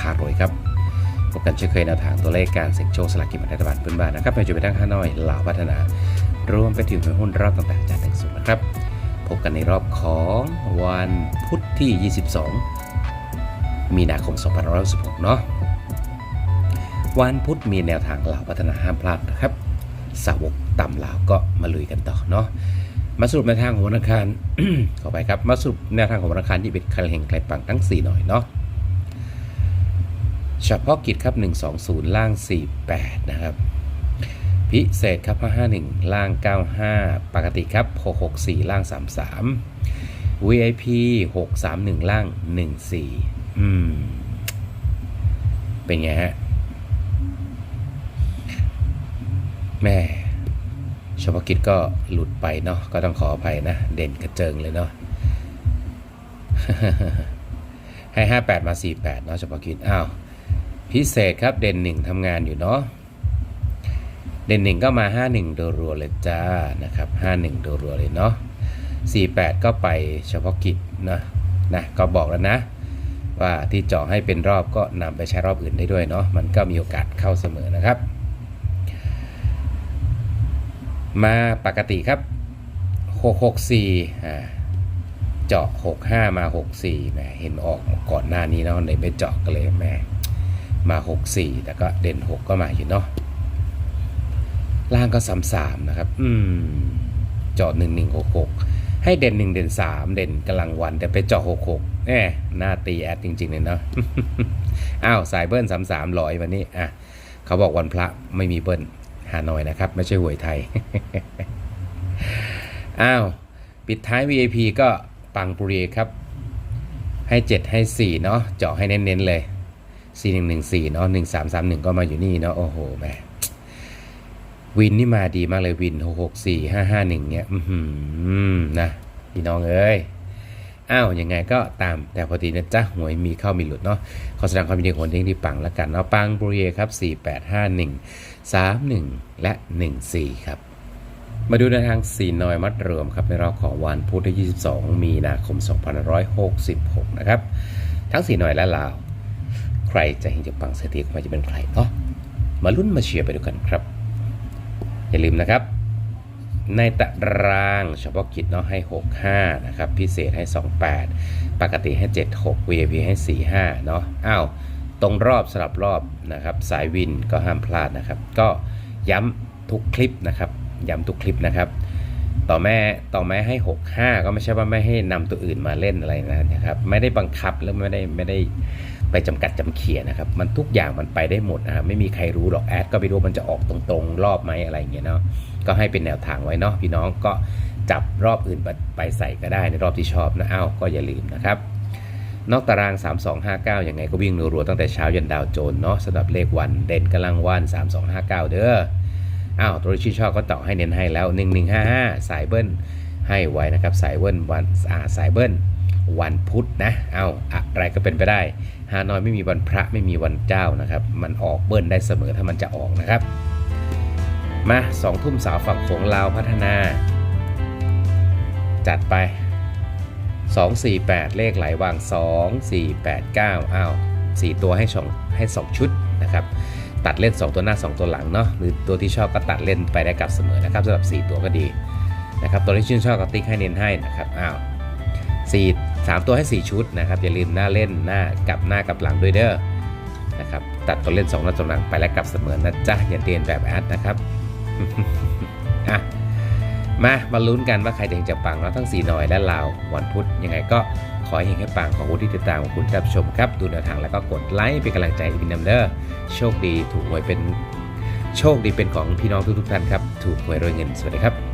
คารวยครับพบกันเช่นเคยแนวทางตัวเลขการเสี่ยงโชคสลากกินแบ่งรัฐบาลพื้นบ้านนะครับไปจุดไปทั้งห้านอยลาวพัฒนารวมไปถึงหุ้นรอบต่างๆจากหนึ่งสุดนะครับ พบกันในรอบของวันพุธที่ 22 มีนาคม 2516เนาะวันพุธมีแนวทางลาวพัฒนาห้ามพลาดนะครับ สาวกต่ำลาวก็มาลุยกันต่อเนาะมาสรุปแนวทางของวันอังคารขอไปครับมาสรุปแนวทางของวันอังคารที่เป็นคันแห่งไกลปังทั้ง 4 หน่อยเนาะ เฉพาะกิจครับ 120 ล่าง 48 นะครับ พิเศษครับ 551 ล่าง 95 ปกติครับ 664 ล่าง 33 VIP 631 ล่าง 14 อืม เป็นไงฮะ แม่เฉพาะกิจก็หลุดไปเนาะ ก็ต้องขออภัยนะ เด่นกระเจิงเลยเนาะให้ 58 มา 48 เนาะเฉพาะกิจ อ้าว พิเศษครับเด่นหนึ่งทำงานอยู่เนาะเด่นหนึ่งก็มา 51โดรัวเลยจ้านะครับ 51โดรัวเลยเนาะ48 ก็ไปเฉพาะกิจนะนะก็บอกแล้วนะ ว่าที่เจาะให้เป็นรอบก็นำไปใช้รอบอื่นได้ด้วยเนาะมันก็มีโอกาสเข้าเสมอนะครับ มาปกติครับ 664อ่าเจาะ 65 มา 64แหมเห็นออกก่อนหน้านี้เนาะเลยไม่เจาะกันเลยแหม มา 64 แต่ก็เด่น 6 ก็มาอยู่เนาะล่างก็ 33 นะครับ อืมเจาะ1166 ให้เด่น 1 เด่น 3 เด่นกำลังวัน แต่ไปเจาะ66แหมหน้าตีแอดจริง ๆ เลยเนาะอ้าวสายเบิ้ล33ร้อยวันนี้อะเขาบอกวันพระไม่มีเบิ้ลฮานอยนะครับ ไม่ใช่หวยไทย อ้าว ปิดท้าย VIP ก็ปังปุรีครับ ให้ 7 ให้ 4 เนาะเจาะให้เน้น ๆ เลย 4114เนาะ1331 ก็มาอยู่นี่เนาะโอ้โหแม่วินนี่มาดีมากเลยวิน 664 551 เนี่ยอือหือนะพี่น้องเอ้ยอ้าวยังไงก็ตามแต่พอดีนะจ๊ะหวยมีเข้ามีหลุดเนาะขอแสดงความยินดีกับคนที่ปังแล้วกันเนาะปังปุรีครับ4851 31 และ 14 ครับมาดูในทาง4หน่อยมัดรวมครับในรอบของวันพุธที่ 22 มีนาคม 2566 นะครับ ทั้ง4หน่อยและลาว ใครจะเห็นจะปังเศรษฐีมาจะเป็นใครเนาะมาลุ้นมาเชียร์ไปดูกันครับ อย่าลืมนะครับ ในตารางเฉพาะกิจเนาะให้ 65 นะครับ พิเศษให้ 28 ปกติให้ 76 VIP ให้ 45 เนาะอ้าวตรงรอบสลับรอบนะครับ สายวินก็ห้ามพลาดนะครับ ก็ย้ำทุกคลิปนะครับ ย้ำทุกคลิปนะครับ ต่อแม่ต่อแม่ให้ 65 ก็ไม่ใช่ว่าไม่ให้นำตัวอื่นมาเล่นอะไรนะครับ ไม่ได้บังคับแล้วไม่ได้ไม่ได้ไปจำกัดจำเขียนะครับ มันทุกอย่างมันไปได้หมดนะครับไม่มีใครรู้หรอกแอดก็ไปรู้มันจะออกตรงๆ รอบไหมอะไรเงี้ยเนาะก็ให้เป็นแนวทางไว้เนาะพี่น้องก็จับรอบอื่นไปใส่ก็ได้ในรอบที่ชอบนะอ้าวก็อย่าลืมนะครับนอกตาราง 3259ยังไงก็วิ่งรัวๆตั้งแต่เช้ายันดาวโจนเนาะสำหรับเลขวันเด่นกำลังวัน 3259 เด้อ อ้าวตัวที่ชอบก็ต่อให้เน้นให้แล้ว 1155 สายเบิ้ลให้ไว้นะครับ สายเบิ้ลวันอ่าสายเบิ้ลวันพุธนะเอาอะไรก็เป็นไปได้ ฮานอยไม่มีวันพระไม่มีวันเจ้านะครับ มันออกเบิ้ลได้เสมอถ้ามันจะออกนะครับ มาสองทุ่มสาวฝั่งโขงลาวพัฒนา จัดไป 248 เลขไหลวาง 2489อ้าว4ตัวให้สองให้ 2 ชุดนะครับ ตัดเล่น 2 ตัวหน้า 2 ตัวหลังเนาะหรือตัวที่ชอบก็ตัดเล่นไปได้กลับเสมอนะครับสำหรับ 4 ตัวก็ดีนะครับตัวที่ชื่นชอบก็ติ๊กให้เน้นให้นะครับอ้าว4 3ตัวให้ 4 ชุดนะครับอย่าลืมหน้าเล่นหน้ากลับหน้ากลับหลังด้วยเด้อนะครับตัดตัวเล่น2หน้าตัวหลังไปและกลับเสมอนะจ๊ะอย่าเรียนแบบแอดนะครับอะ มามาลุ้นกันว่าใครจะเห็นจะปังเราทั้ง4หน่อยและลาววันพุธยังไงก็ขอให้เห็นให้ปังของผู้ที่ติดตามของคุณรับชมครับ ดูแนวทางแล้วก็กดไลค์เป็นกำลังใจพี่น้ำเด้อโชคดีถูกหวยเป็น โชคดีเป็นของพี่น้องทุกๆท่านครับ ถูกหวยรวยเงินสวัสดีครับ